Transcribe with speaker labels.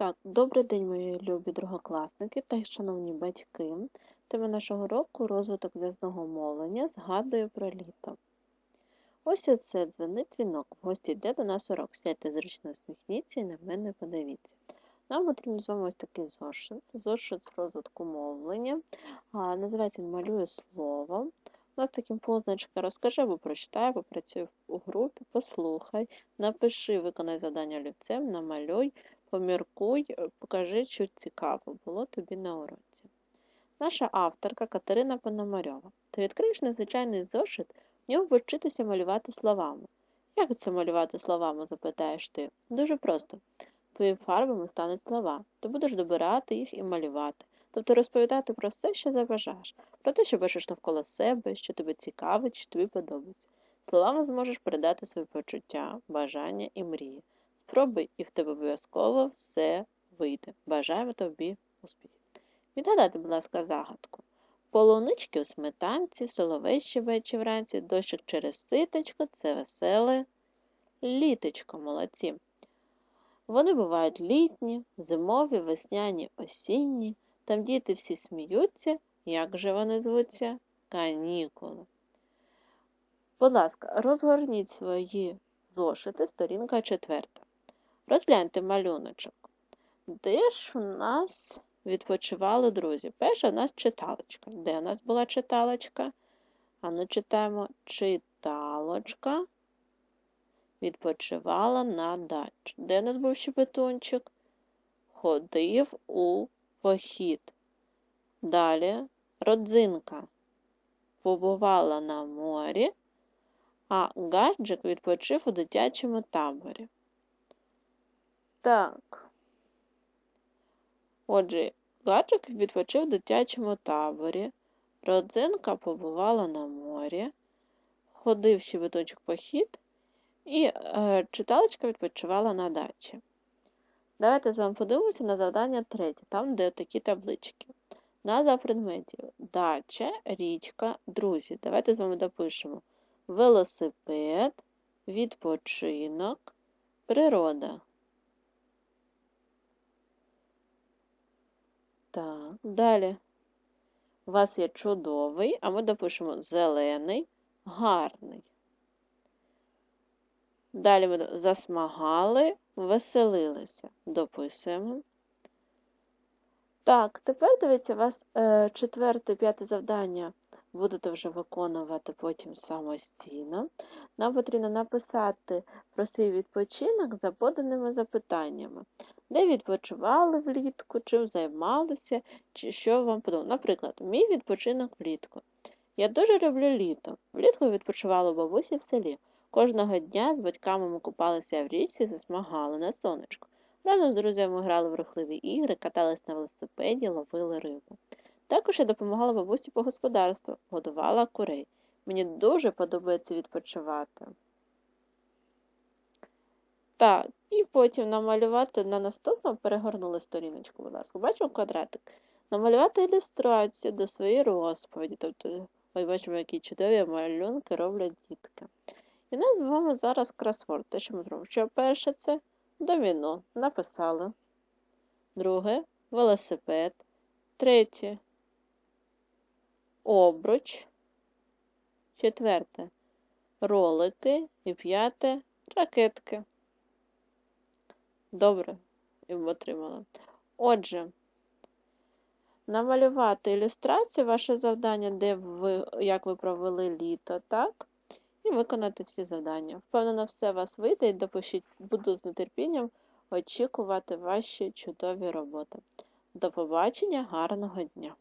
Speaker 1: Так, добрий день, мої любі другокласники та шановні батьки. Тема нашого року розвиток зв'язного мовлення згадую про літо. Ось оце дзвонить дзвінок. В гості йде до нас урок. Сядьте зручно усміхніться і на мене подивіться. Нам потрібно з вами ось такий зошит. Зошит з розвитку мовлення. А, називається малює слово. У нас таким позначка розкажи або прочитай, або працюй у групі, послухай, напиши, виконай завдання олівцем, намалюй, поміркуй, е, покажи, що цікаво було тобі на уроці. Наша авторка Катерина Пономарьова. Ти відкриєш незвичайний зошит, в ньому вчитися малювати словами. Як це малювати словами, запитаєш ти? Дуже просто. Твоїми фарбами стануть слова. Ти будеш добирати їх і малювати, тобто розповідати про все, що забажаєш, про те, що бачиш навколо себе, що тебе цікавить, що тобі подобається. Словами зможеш передати свої почуття, бажання і мрії. Спробуй, і в тебе обов'язково все вийде. Бажаємо тобі успіхів. Відгадайте, будь ласка, загадку. Полунички в сметанці, соловей щебече вранці, дощик через ситочко це веселе літочко, молодці. Вони бувають літні, зимові, весняні, осінні. Там діти всі сміються. Як же вони звуться? Канікули. Будь ласка, розгорніть свої зошити, сторінка четверта. Розгляньте малюночок. Де ж у нас відпочивали друзі? Перша у нас читалочка. Де у нас була читалочка? Ану читаємо читалочка. Відпочивала на дачі. Де у нас був щебетунчик? Ходив у похід. Далі родзинка побувала на морі, а гаджик відпочив у дитячому таборі. Так. Отже, гаджик відпочив в дитячому таборі, родзинка побувала на морі, ходив щебеточок похід, і е, читалочка відпочивала на дачі. Давайте з вами подивимося на завдання третє, там, де такі таблички. Назва предметів. Дача, річка, друзі. Давайте з вами допишемо. Велосипед, відпочинок, природа. Так, далі. У вас є чудовий, а ми допишемо зелений, гарний. Далі ми засмагали, веселилися. Дописуємо. Так, тепер дивіться, у вас е, четверте, п'яте завдання будете вже виконувати потім самостійно. Нам потрібно написати про свій відпочинок за поданими запитаннями. Де відпочивали влітку, чим займалися, чи що вам подобається. Наприклад, мій відпочинок влітку. Я дуже люблю літо. Влітку відпочивала бабусі в селі. Кожного дня з батьками ми купалися в річці, засмагали на сонечку. Разом з друзями грали в рухливі ігри, катались на велосипеді, ловили рибу. Також я допомагала бабусі по господарству, годувала курей. Мені дуже подобається відпочивати. Так, і потім намалювати на наступному перегорнули сторіночку, будь ласка. Бачимо квадратик. Намалювати ілюстрацію до своєї розповіді. Тобто, ось бачимо, які чудові малюнки роблять дітки. І нас з вами зараз кросворд. Те, що ми зробимо. Що перше це доміно. Написали. Друге велосипед. Третє обруч. Четверте ролики. І п'яте ракетки. Добре, і отримала. Отже, намалювати ілюстрацію, ваше завдання, де ви, як ви провели літо, так? І виконати всі завдання. Впевнено, все у вас вийде і допишіть, буду з нетерпінням очікувати ваші чудові роботи. До побачення, гарного дня!